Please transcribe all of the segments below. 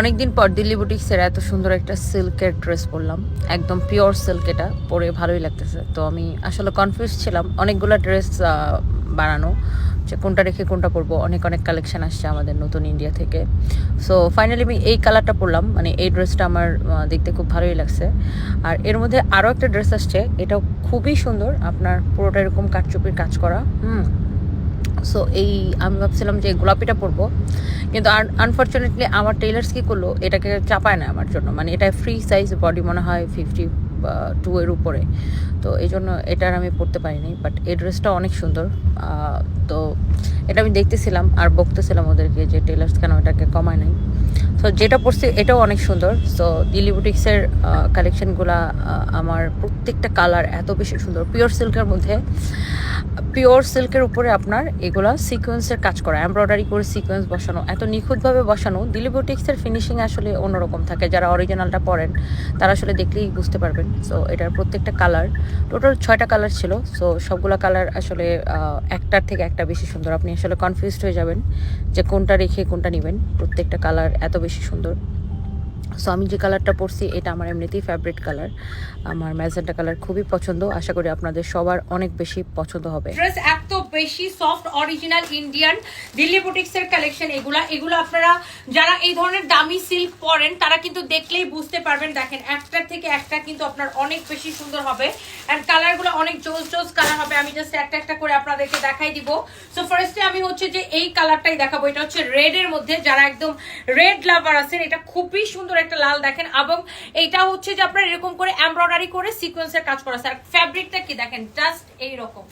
অনেকদিন পর দিল্লি বুটিক্সের এত সুন্দর একটা সিল্কের ড্রেস পরলাম। একদম পিওর সিল্ক এটা, পরে ভালোই লাগতেছে। তো আমি আসলে কনফিউজ ছিলাম, অনেকগুলো ড্রেস বানানো, যে কোনটা রেখে কোনটা পরবো, অনেক অনেক কালেকশন আসছে আমাদের নতুন ইন্ডিয়া থেকে। সো ফাইনালি আমি এই কালারটা পরলাম মানে এই ড্রেসটা আমার দেখতে খুব ভালোই লাগছে। আর এর মধ্যে আরও একটা ড্রেস আসছে, এটাও খুবই সুন্দর, আপনার পুরোটা এরকম কাঠচুপির কাজ করা, হুম। সো এই আমি ভাবছিলাম যে গোলাপিটা পরবো। কিন্তু আনফর্চুনেটলি আমার টেলার্স কী করল, এটাকে চাপায় না আমার জন্য। মানে এটা ফ্রি সাইজ বডি মনে হয় ফিফটি টু এর উপরে। তো এই জন্য এটার আমি পরতে পারিনি বাট এই ড্রেসটা অনেক সুন্দর। তো এটা আমি দেখতেছিলাম আর বকতেছিলাম ওদেরকে যে টেলার্স কেন এটাকে কমায় নাই। তো যেটা পড়ছি এটাও অনেক সুন্দর। সো দিল্লি বুটিক্সের কালেকশনগুলা আমার প্রত্যেকটা কালার এত বেশি সুন্দর। পিওর সিল্কের মধ্যে পিওর সিল্কের উপরে আপনার এগুলো সিকোয়েন্সের কাজ করা এমব্রয়ডারি করে সিকোয়েন্স বসানো, এত নিখুঁতভাবে বসানো। দিল্লি বুটিক্সের ফিনিশিং আসলে অন্যরকম থাকে। যারা অরিজিনালটা পরেন তারা আসলে দেখলেই বুঝতে পারবেন। সো এটার প্রত্যেকটা কালার টোটাল ছয়টা কালার ছিল সো সবগুলো কালার আসলে একটার থেকে একটা বেশি সুন্দর। আপনি আসলে কনফিউজড হয়ে যাবেন যে কোনটা রেখে কোনটা নেবেন। প্রত্যেকটা কালার এত বেশি সুন্দর। সো আমি যে কালারটা পরছি, এটা আমার এমনিতেই ফেভারিট কালার আমার ম্যাজেন্টা কালার খুবই পছন্দ। আশা করি আপনাদের সবার অনেক বেশি পছন্দ হবে। ড্রেস এত বেশি soft original Indian Delhi boutiques এর কালেকশন এগুলা। এগুলো আপনারা যারা এই ধরনের দামি সিল্ক পরেন, তারা কিন্তু দেখলেই বুঝতে পারবেন। দেখেন একটার থেকে একটা কিন্তু আপনার অনেক বেশি সুন্দর হবে। এন্ড কালারগুলো অনেক জোস জোস কালার হবে। আমি জাস্ট একটা একটা করে আপনাদেরকে দেখাই দিব। সো ফার্স্টে আমি হচ্ছে যে এই কালারটাই দেখাবো। এটা হচ্ছে রেড এর মধ্যে। যারা একদম রেড লাভার আছেন, এটা খুবই সুন্দর একটা লাল দেখেন এবং এইটা হচ্ছে যে আপনার এরকম করে এমব্রয়ডারি করে সিকোয়েন্সের কাজ করা। আর ফ্যাব্রিকটা কি দেখেন? জাস্ট এইরকম।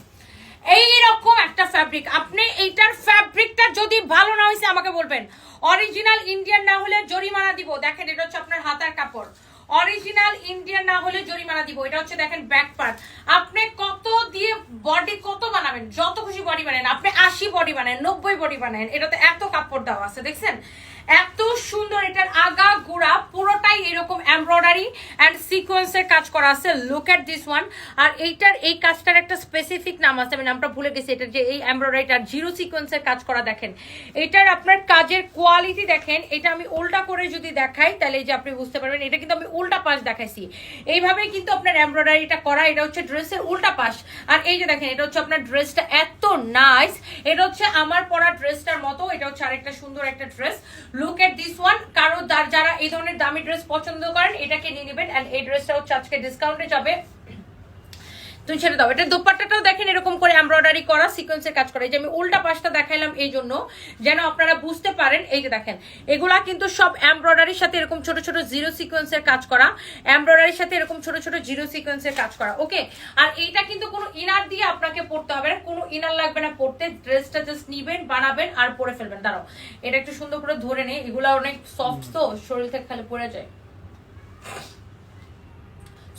এইরকম একটা ফ্যাব্রিক আপনি এইটার ফ্যাব্রিকটা যদি ভালো না হয়েছে আমাকে বলবেন। অরিজিনাল ইন্ডিয়ান না হলে জরিমানা দিব। দেখেন, এটা হচ্ছে আপনার হাতার কাপড়। অরিজিনাল ইন্ডিয়ান না হলে জরিমানা দিব। এটা হচ্ছে দেখেন ব্যাক পার্ট আপনি কত দিয়ে বডি কত বানাবেন? যত খুশি বডি বানান। আপনি আশি বডি বানান, নব্বই বডি বানান। এটাতে এত কাপড় দেওয়া আছে, দেখছেন? এত সুন্দর এটার আগা গুড়া পুরোটাই এরকম এমব্রয়ডারি অ্যান্ড সিকোয়েন্সের কাজ করা আছে। লুক এট দিস ওয়ান আর এইটার এই কাজটার একটা স্পেসিফিক নাম আছে, আমি নামটা ভুলে গেছি এটার যে এই এমব্রয়ডারিটার জিরো সিকোয়েন্সের কাজ করা দেখেন। এটার আপনার কাজের কোয়ালিটি দেখেন, এটা আমি উল্টা করে যদি দেখাই, তাহলে এই যে আপনি বুঝতে পারবেন, এটা কিন্তু আমি উল্টা পাশ দেখাইছি। এইভাবেই কিন্তু আপনার এমব্রয়ডারিটা করা, এটা হচ্ছে ড্রেসের উল্টা পাশ। আর এই যে দেখেন, এটা হচ্ছে আপনার ড্রেসটা এত নাইস এটা হচ্ছে আমার পরা ড্রেসটার মতো, এটা হচ্ছে আরেকটা সুন্দর একটা dress. Look at this one কারও যারা এই ধরনের দামি ড্রেস পছন্দ করেন, এটাকে নিয়ে নেবেন। অ্যান্ড এই ড্রেসটা হচ্ছে আজকে ডিসকাউন্টে যাবে। তুমি ছেড়ে দাও। এটা দোপাট্টাটাও দেখেন এরকম করে এমব্রয়ডারি করা সিকোয়েন্সের কাজ করা। এই যে আমি উল্টা পাশটা দেখাইলাম এই জন্য, যেন আপনারা বুঝতে পারেন, এই যে দেখেন, এগুলা কিন্তু সব এমব্রয়ডারির সাথে এরকম ছোট ছোট জিরো সিকোয়েন্সের কাজ করা এমব্রয়ডারির সাথে এরকম ছোট ছোট জিরো সিকোয়েন্সের কাজ করা ওকে আর এইটা কিন্তু কোনো ইনার দিয়ে আপনাকে পড়তে হবে না, কোনো ইনার লাগবে না পড়তে ড্রেসটা জাস্ট নিবেন, বানাবেন আর পরে ফেলবেন। দাঁড়াও, এটা একটু সুন্দর করে ধরে নেই এগুলা অনেক সফট তো, শরীর থেকে খালি পড়ে যায়।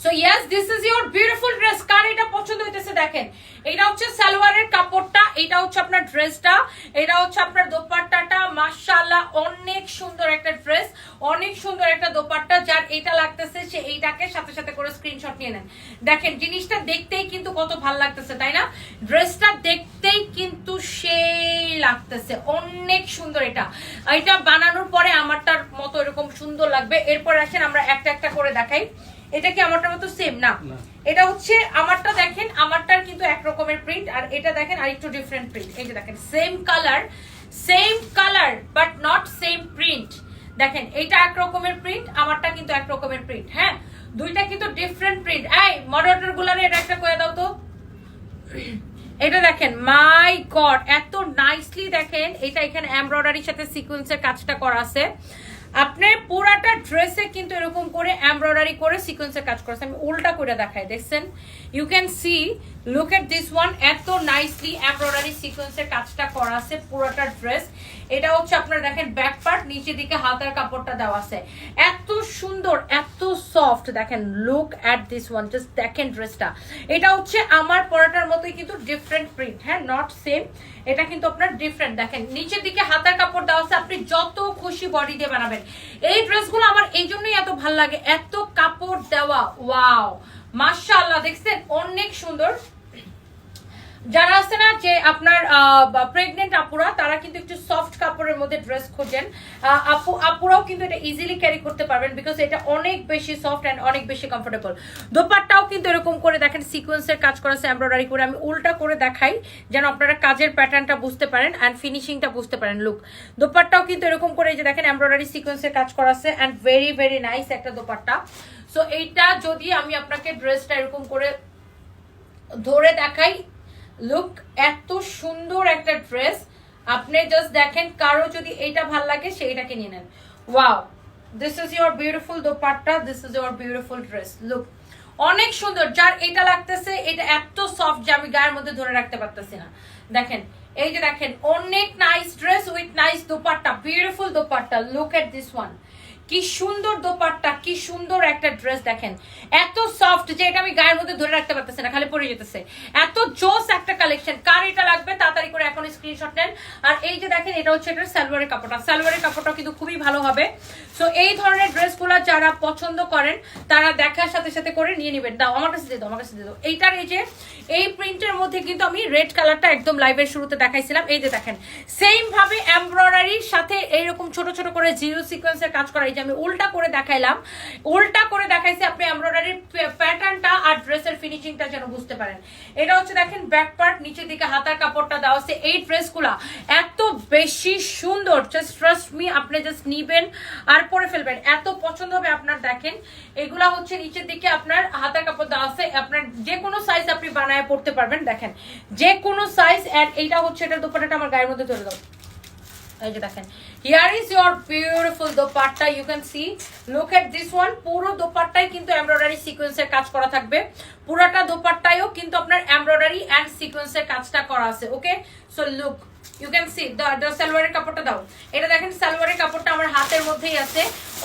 So yes this is your beautiful dress কার এটা পছন্দ হইতেছে দেখেন? এটা হচ্ছে সালোয়ারের কাপড়টা, এটা হচ্ছে আপনার ড্রেসটা এটা হচ্ছে আপনার দোপাট্টাটা। মাশাআল্লাহ, অনেক সুন্দর একটা ড্রেস অনেক সুন্দর একটা দোপাট্টা যার এটা লাগতেছে, সে এইটাকে সাথে সাথে করে স্ক্রিনশট নিয়ে নেন। দেখেন, জিনিসটা দেখতেই কিন্তু কত ভালো লাগতেছে, তাই না? ড্রেসটা দেখতেই কিন্তু সেই লাগতেছে, অনেক সুন্দর এটা। এটা বানানোর পরে আমারটার মতো এরকম সুন্দর লাগবে। এরপর আসেন, আমরা একটা একটা করে দেখাই। এটা কি আমারটার মতো সেম না। এটা হচ্ছে আমারটা দেখেন আমারটার কিন্তু এক রকমের প্রিন্ট আর এটা দেখেন আর একটু ডিফারেন্ট প্রিন্ট এই যে দেখেন same colour same colour but not same print দেখেন এটা এক রকমের প্রিন্ট আমারটা কিন্তু এক রকমের প্রিন্ট হ্যাঁ? দুইটা কিন্তু ডিফারেন্ট প্রিন্ট এই মডারেটর গুলারে এটা একটা করে দাও তো। এটা দেখেন মাই গড এত নাইসলি দেখেন। এটা এখানে এমব্রয়ডারির সাথে সিকোয়েন্সের কাজটা করা আছে। আপনি পুরাটা ড্রেসে কিন্তু এরকম করে এমব্রয়ডারি করে সিকোয়েন্সের কাজ করেছে আমি উল্টা করে দেখাই, দেখছেন? You can see look at this one এত নাইসলি এমব্রয়ডারি সিকোয়েন্সের কাজটা করা আছে পুরোটা ড্রেস এটা হচ্ছে আপনারা দেখেন ব্যাক পার্ট নিচের দিকে হাতার কাপড়টা দেওয়া আছে। এত সুন্দর, এত সফট দেখেন look at this one just দেখেন ড্রেসটা এটা হচ্ছে আমার পরাটার মতোই কিন্তু ডিফারেন্ট প্রিন্ট হ্যাঁ নট সেম এটা কিন্তু আপনার ডিফারেন্ট দেখেন, নিচের দিকে হাতার কাপড় দেওয়া আছে, আপনি যত খুশি বডি দিয়ে বানাবেন এই ড্রেসগুলো আমার এই জন্যই এত ভালো লাগে। এত কাপড় দেওয়া, ওয়াও। মাশাআল্লাহ, দেখছেন? অনেক সুন্দর। যারা আছে না যে আপনার প্রেগনেন্ট আপুরা, তারা কিন্তু একটু সফট কাপড়ের মধ্যে ড্রেস খোঁজেন। আপু, আপুরাও কিন্তু এটা ইজিলি ক্যারি করতে পারবেন বিকজ এটা অনেক বেশি সফট অ্যান্ড অনেক বেশি কমফোর্টেবল দোপাট্টাও কিন্তু এরকম করে দেখেন সিকোয়েন্সের কাজ করা আছে এমব্রয়ডারি করে। আমি উল্টা করে দেখাই, যেন আপনারা কাজের প্যাটার্নটা বুঝতে পারেন অ্যান্ড ফিনিশিংটা বুঝতে পারেন লুক দোপাট্টাও কিন্তু এরকম করে যে দেখেন এমব্রয়ডারি সিকোয়েন্সের কাজ করা আছে অ্যান্ড ভেরি ভেরি নাইস একটা দোপাট্টা। সো এইটা যদি আমি আপনাকে ড্রেসটা এরকম করে ধরে দেখাই লুক এত সুন্দর একটা ড্রেস আপনি জাস্ট দেখেন কারও যদি এইটা ভালো লাগে সেইটাকে নিয়ে নেন। Wow this is your beautiful dupatta this is your beautiful dress look অনেক সুন্দর। যার এটা লাগতেছে, এটা এত সফট যে আমি গায়ের মধ্যে ধরে রাখতে পারতেছি না। দেখেন, এই যে দেখেন, অনেক nice dress with nice dupatta beautiful dupatta look at this one কি সুন্দর দোপাট্টা, কি সুন্দর একটা ড্রেস দেখেন। এত সফট যে এটা আমি গায়ের মধ্যে ধরে রাখতে পারতেছি না, খালি পরে যেতেছে। এত জোস একটা কালেকশন কার এটা লাগবে তাড়াতাড়ি করে এখন স্ক্রিনশট নেন। আর এই যে দেখেন, এটা হচ্ছে এটা সালোয়ারের কাপড়টা। সালোয়ারের কাপড়টা কিন্তু খুবই ভালো হবে। সো এই ধরনের ড্রেসগুলো যারা পছন্দ করেন, তারা দেখার সাথে সাথে করে নিয়ে নেবেন। দাও, আমার কাছে দিয়ে দাও, আমার কাছে দিয়ে দাও। এইটার এই যে, এই প্রিন্টের মধ্যে কিন্তু আমি রেড কালারটা একদম লাইভের শুরুতে দেখাইছিলাম। এই যে দেখেন সেম ভাবে এমব্রয়ডারির সাথে এইরকম ছোট ছোট করে জিরো সিকোয়েন্সের কাজ করা। যে আমি উল্টা করে দেখাইলাম, উল্টা করে দেখাইছি আপনি এমব্রয়ডারির প্যাটার্নটা আর ড্রেসের ফিনিশিংটা যেন বুঝতে পারেন। এটা হচ্ছে দেখেন ব্যাক পার্ট, নিচের দিকে হাতার কাপড়টা দেওয়া আছে। এই ড্রেসগুলা এত বেশি সুন্দর জাস্ট ট্রাস্ট মি আপনি জাস্ট নিবেন আর পরে ফেলবেন। এত পছন্দ হবে আপনার, দেখেন। এগুলা হচ্ছে নিচের দিকে আপনার হাতার কাপড় দেওয়া আছে। আপনার যে কোনো সাইজ আপনি বানায় পড়তে পারবেন, দেখেন। যে কোনো সাইজ এন্ড এইটা হচ্ছে এটার দোপাটাটা আমার গায়ের মধ্যে ধরে দাও। এই যে দেখেন here is your beautiful dupatta you can see look at this one পুরো দোপাট্টায় কিন্তু এমব্রয়ডারি সিকোয়েন্সের কাজ করা থাকবে। পুরাটা দোপাট্টায়ও কিন্তু আপনার এমব্রয়ডারি অ্যান্ড সিকোয়েন্সের কাজটা করা আছে okay so look you can see the সালোয়ারের কাপড়টা দাও। এটা দেখেন সালোয়ারের কাপড়টা আমার হাতের মধ্যেই আছে।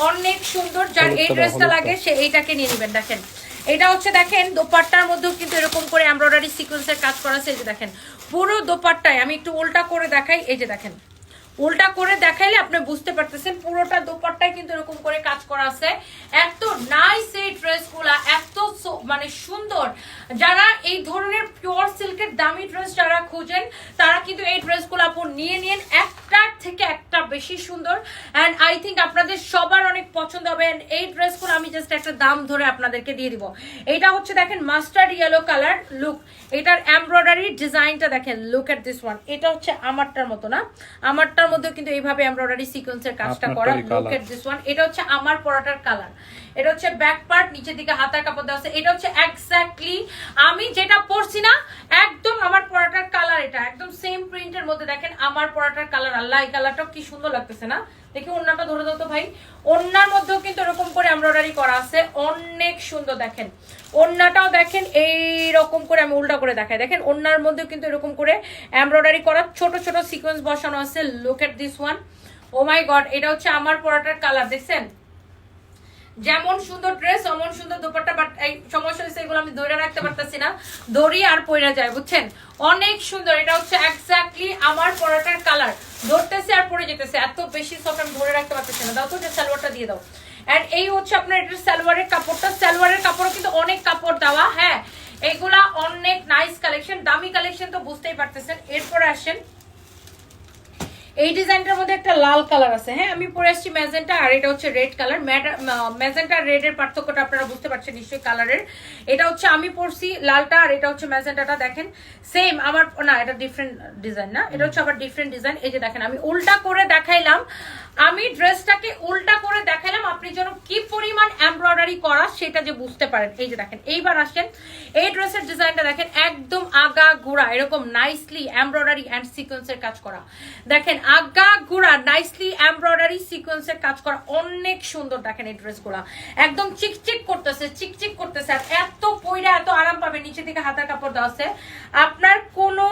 অনেক সুন্দর যার এই ড্রেসটা লাগে সে এইটাকে নিয়ে নেবেন দেখেন। এটা হচ্ছে দেখেন দোপাট্টার মধ্যেও কিন্তু এরকম করে এমব্রয়ডারি সিকোয়েন্সের কাজ করা আছে এই যে দেখেন। পুরো দোপাট্টায় আমি একটু উল্টা করে দেখাই এই যে দেখেন। উল্টা করে দেখাইলে আপনি বুঝতে পারতেছেন, পুরোটা দোপাট্টায় কিন্তু এরকম করে কাজ করা আছে। এত নাইস এই ড্রেসগুলা, এত মানে সুন্দর। যারা এই ধরনের পিওর সিল্কের দামি ড্রেস যারা খুঁজেন, তারা কিন্তু এই ড্রেসগুলো আপু নিয়ে নিন। একটার থেকে একটা বেশি সুন্দর। অ্যান্ড আই থিঙ্ক আপনাদের সবার অনেক পছন্দ হবে। And এই ড্রেসগুলো আমি জাস্ট একটা দাম ধরে আপনাদেরকে দিয়ে দিব। এটা হচ্ছে দেখেন মাস্টার্ড ইয়েলো কালার লুক এটার এমব্রয়ডারি ডিজাইনটা দেখেন লুক এট দিস ওয়ান এটা হচ্ছে আমারটার মতো না? আমারটার মধ্যে কিন্তু এইভাবে এমব্রয়ডারি সিকোয়েন্সের কাজটা করা লুক এট দিস ওয়ান এটা হচ্ছে আমার পরাটার কালার এটা হচ্ছে ব্যাক পার্ট নিচের দিকে হাতার কাপড় দেওয়া আছে। এটা হচ্ছে এক্স্যাক্টলি আমি যেটা পরছি না একদম আমার পরাটার কালার এটা। একদম সেম প্রিন্টের মধ্যে দেখেন আমার পরাটার কালার আল্লাহ এই কালারটাও কি সুন্দর লাগতেছে না? দেখি ওন্নাটা ধরে দাও তো ভাই। ওন্নার মধ্যেও কিন্তু এরকম করে এমব্রয়ডারি করা আছে। অনেক সুন্দর দেখেন। ওন্নাটাও দেখেন এই রকম করে আমি উল্টা করে দেখাই। দেখেন ওন্নার মধ্যেও কিন্তু এরকম করে এমব্রয়ডারি করা ছোট ছোট সিকোয়েন্স বসানো আছে। Look at this one oh my God এটা হচ্ছে আমার পরাটার কালার দেখছেন? যেমন সুন্দর ড্রেস অমন সুন্দর দোপাট্টা বাট এই সমস্যা হয়েছে, এগুলো আমি ধরে রাখতে পারতেছি না। দড়ি আর পইরা যায়, বুঝছেন? অনেক সুন্দর, এটা হচ্ছে এক্স্যাক্টলি আমার পরাটার কালার আর যেতেছে, এত বেশি সফট আমি ধরে রাখতে পারতেছি না। দাও তো সালোয়ারটা দিয়ে দাও। অ্যান্ড এই হচ্ছে আপনার এটার সালোয়ারের কাপড়টা। সালোয়ারের কাপড়ও কিন্তু অনেক কাপড় দেওয়া হ্যাঁ। এইগুলা অনেক নাইস কালেকশন দামি কালেকশন তো বুঝতেই পারতেছেন। এরপরে আসেন এই ডিজাইনটার মধ্যে একটা লাল কালার আছে। হ্যাঁ আমি পরে আসছি ম্যাজেন্টা, আর এটা হচ্ছে রেড কালার। ম্যাজেন্টা রেড এর পার্থক্যটা আপনারা বুঝতে পারছেন নিশ্চয়ই কালারের। এটা হচ্ছে আমি পরছি লালটা, আর এটা হচ্ছে ম্যাজেন্টাটা, দেখেন। সেম আমার, না, এটা ডিফারেন্ট ডিজাইন না। এটা হচ্ছে আবার ডিফারেন্ট ডিজাইন এই যে দেখেন, আমি উল্টা করে দেখাইলাম। আমি ড্রেসটাকে উল্টা করে দেখালাম, আপনি যেন কি পরিমাণ এমব্রয়ডারি করা সেটা যে বুঝতে পারেন। এই যে দেখেন, এইবার আসেন, এই ড্রেসের ডিজাইনটা দেখেন, একদম আগা গুড়া, এরকম নাইসলি এমব্রয়ডারি অ্যান্ড সিকোয়েন্সের কাজ করা। দেখেন, আগা গুড়া নাইসলি এমব্রয়ডারি সিকোয়েন্সের কাজ করা, অনেক সুন্দর দেখেন এই ড্রেসগুলা। একদম চিকচিক করতেছে চিকচিক করতেছে, আর এত পইরা, এত আরাম পাবে নিচে থেকে হাতার কাপড় দেওয়া আছে। আপনার কোনো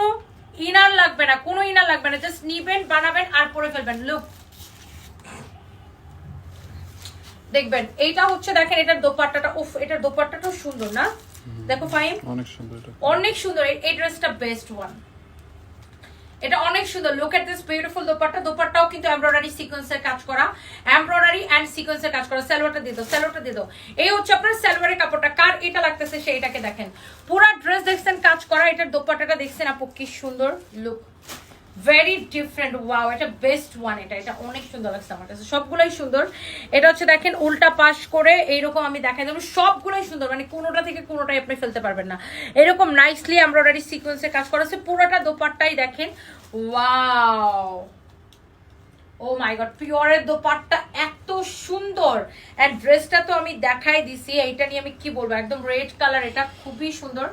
ইনার লাগবে না, কোনো ইনার লাগবে না জাস্ট নিবেন, বানাবেন, আর পরে ফেলবেন। লুক দেখবেন এইটা হচ্ছে দেখেন এটার দোপাট্টাটা উফ এটার দোপাট্টাটাও সুন্দর না? দেখো ফাইন অনেক সুন্দর অনেক সুন্দর এই- ড্রেসটা বেস্ট ওয়ান এটা অনেক সুন্দর look at this beautiful dupatta. দোপাট্টাও কিন্তু এমব্রয়ডারি সিকোয়েন্সের কাজ করা। এমব্রয়ডারি এন্ড সিকোয়েন্সের কাজ করা। সালোয়ারটা দিয়ে দাও সালোয়ারটা দিয়ে দাও। এই হচ্ছে আপনার সালোয়ারের কাপড়টা। কার এটা লাগতেছে সেইটাকে দেখেন। পুরা ড্রেস দেখছেন কাজ করা। এটার দোপাট্টাটা দেখছেন আপু কি সুন্দর লুক ভেরি ডিফারেন্ট ওয়াও এটা বেস্ট ওয়ান এটা। এটা অনেক সুন্দর লাগছে আমার কাছে। সবগুলোই সুন্দর। এটা হচ্ছে দেখেন, উল্টা পাশ করে এইরকম আমি দেখাই দেবো। সবগুলোই সুন্দর মানে কোনোটা থেকে কোনোটাই আপনি ফেলতে পারবেন না। এরকম নাইসলি আমরা এমব্রয়ডারি সিকোয়েন্সে কাজ করা আছে। পুরোটা দোপাট্টাই দেখেন। ওয়াও ও মাই গড পিওরের দোপাট্টা এত সুন্দর। এন্ড ড্রেসটা তো আমি দেখাই দিছি। এইটা নিয়ে আমি কি বলব? একদম রেড কালার এটা খুবই সুন্দর।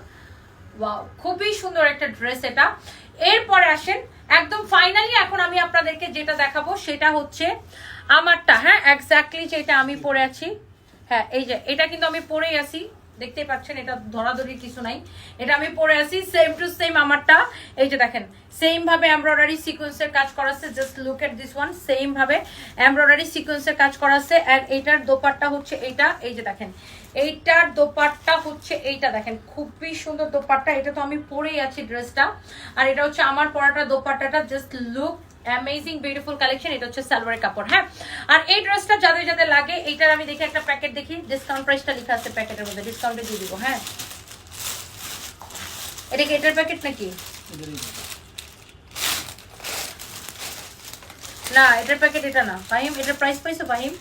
ওয়াও খুবই সুন্দর একটা ড্রেস এটা। এরপরে আসেন, একদম ফাইনালি এখন আমি আপনাদেরকে যেটা দেখাবো, সেটা হচ্ছে আমারটা হ্যাঁ এক্স্যাক্টলি যেটা আমি পরে আছি। হ্যাঁ এই যে, এটা কিন্তু আমি পরেই আছি। দেখতেই পাচ্ছেন, এটা ধরাধরি কিছু নাই। এটা আমি পরে আছি সেম টু সেম আমারটা। এই যে দেখেন সেম ভাবে এমব্রয়ডারি সিকোয়েন্সের কাজ করা আছে just look at this one same ভাবে এমব্রয়ডারি সিকোয়েন্সের কাজ করা আছে আর এইটার দোপাট্টা হচ্ছে এইটা, এই যে দেখেন, এইটার দোপাট্টা হচ্ছে এইটা দেখেন, খুবই সুন্দর দোপাট্টা, এটা তো আমি পরেই আছি ড্রেসটা আর এটা হচ্ছে আমার পরাটা দোপাট্টাটা just look amazing beautiful collection এটা হচ্ছে সালোয়ারের কাপড় হ্যাঁ? আর এই ড্রেসটা যাদের যাদের লাগে, এইটার আমি দেখি একটা প্যাকেট দেখি ডিসকাউন্ট প্রাইসটা লেখা আছে প্যাকেটের মধ্যে ডিসকাউন্টে দিয়ে দিব হ্যাঁ? এটা কি এটার প্যাকেট নাকি? না, এটার প্যাকেট এটা না। ফাহিম, এটার প্রাইস পাইছো, ফাহিম?